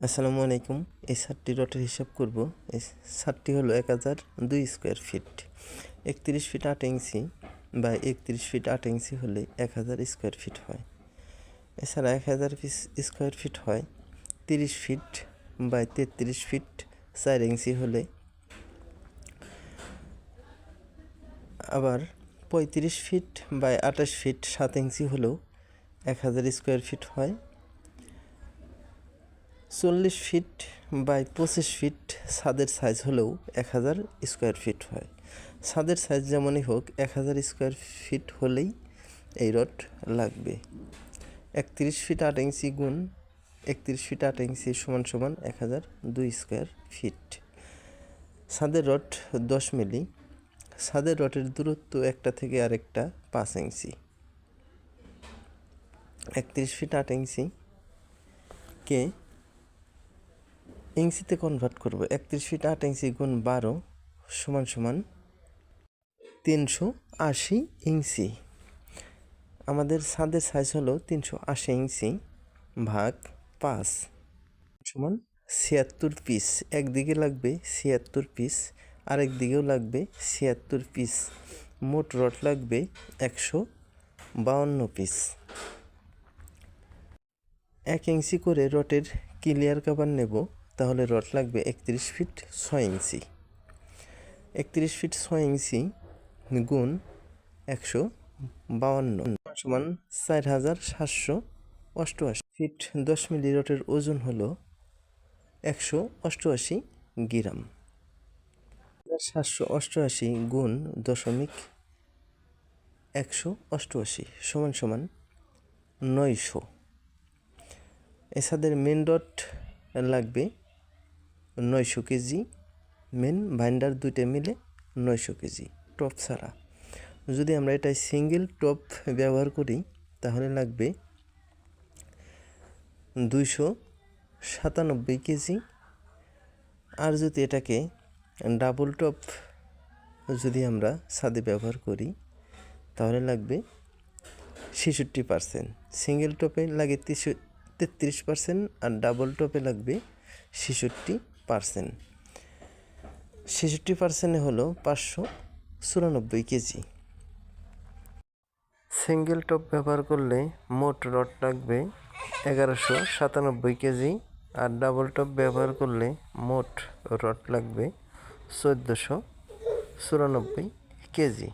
আসসালামু আলাইকুম। এই সাতটি রটের হিসাব করব। এই সাতটি হলো এক হাজার দুই স্কোয়ার ফিট। একত্রিশ ফিট আট ইঞ্চি বা একত্রিশ ফিট আট ইঞ্চি হলে এক হাজার স্কোয়ার ফিট হয়। এছাড়া এক হাজার স্কোয়ার ফিট হয়, তিরিশ ফিট বা তেত্রিশ ফিট চার ইঞ্চি হলে। আবার পঁয়ত্রিশ ফিট বা আঠাশ ফিট সাত ইঞ্চি হলেও এক হাজার স্কোয়ার ফিট হয় চল্লিশ ফিট বাই পঁচিশ ফিট ছাদের সাইজ হলেও এক হাজার স্কোয়ার ফিট হয়। ছাদের সাইজ যেমনই হোক, এক হাজার স্কোয়ার ফিট হলেই এই রড লাগবে। একত্রিশ ফিট আট ইঞ্চি গুণ একত্রিশ ফিট আট ইঞ্চি সমান সমান এক হাজার দুই স্কোয়ার ফিট ছাদের রড দশ মিলি। ছাদের রডের দূরত্ব একটা থেকে আরেকটা পাঁচ ইঞ্চি। একত্রিশ ফিট আট ইঞ্চি কে ইঞ্চিতে কনভার্ট করব। একত্রিশ ফিট আট ইঞ্চি গুণ বারো সমান সমান তিনশো আশি ইঞ্চি। আমাদের ছাদের সাইজ হলো তিনশো আশি ইঞ্চি ভাগ পাঁচ সমান ছিয়াত্তর পিস একদিকে লাগবে ছিয়াত্তর পিস আরেক দিকেও লাগবে ছিয়াত্তর পিস মোট রড লাগবে একশো বাউন্ন পিস এক ইঞ্চি করে রটের ক্লিয়ার কাভার নেব। তাহলে রড লাগবে একত্রিশ ফিট ছয় ইঞ্চি। একত্রিশ ফিট ছয় ইঞ্চি গুণ একশো বাউন্ন সমান চার হাজার সাতশো অষ্টআশি। ফিট দশ মিলি রটের ওজন হলো একশো অষ্টআশি গ্রাম। সাতশো অষ্টআশি গুণ দশমিক একশো অষ্টআশি সমান সমান নয়শো। এছাদের মেন ডট লাগবে নয়শো কেজি মেন বাইন্ডার দুইটা মিলে নয়শো কেজি টপ ছাড়া। যদি আমরা এটা সিঙ্গেল টপ ব্যবহার করি, তাহলে লাগবে দুইশো সাতানব্বই কেজি। আর যদি এটাকে ডাবল টপ যদি আমরা ছাদে ব্যবহার করি, তাহলে লাগবে ছেষট্টি পার্সেন্ট সিঙ্গেল টপে লাগে তেত্রিশ পার্সেন্ট আর ডাবল টপে লাগবে ছেষট্টি পার্সেন্ট। ছেষট্টি পার্সেন্টে হলো পাঁচশো চুরানব্বই কেজি। সিঙ্গেল টপ ব্যবহার করলে মোট রড লাগবে এগারোশো সাতানব্বই কেজি আর ডাবল টপ ব্যবহার করলে মোট রড লাগবে চোদ্দোশো চুরানব্বই কেজি।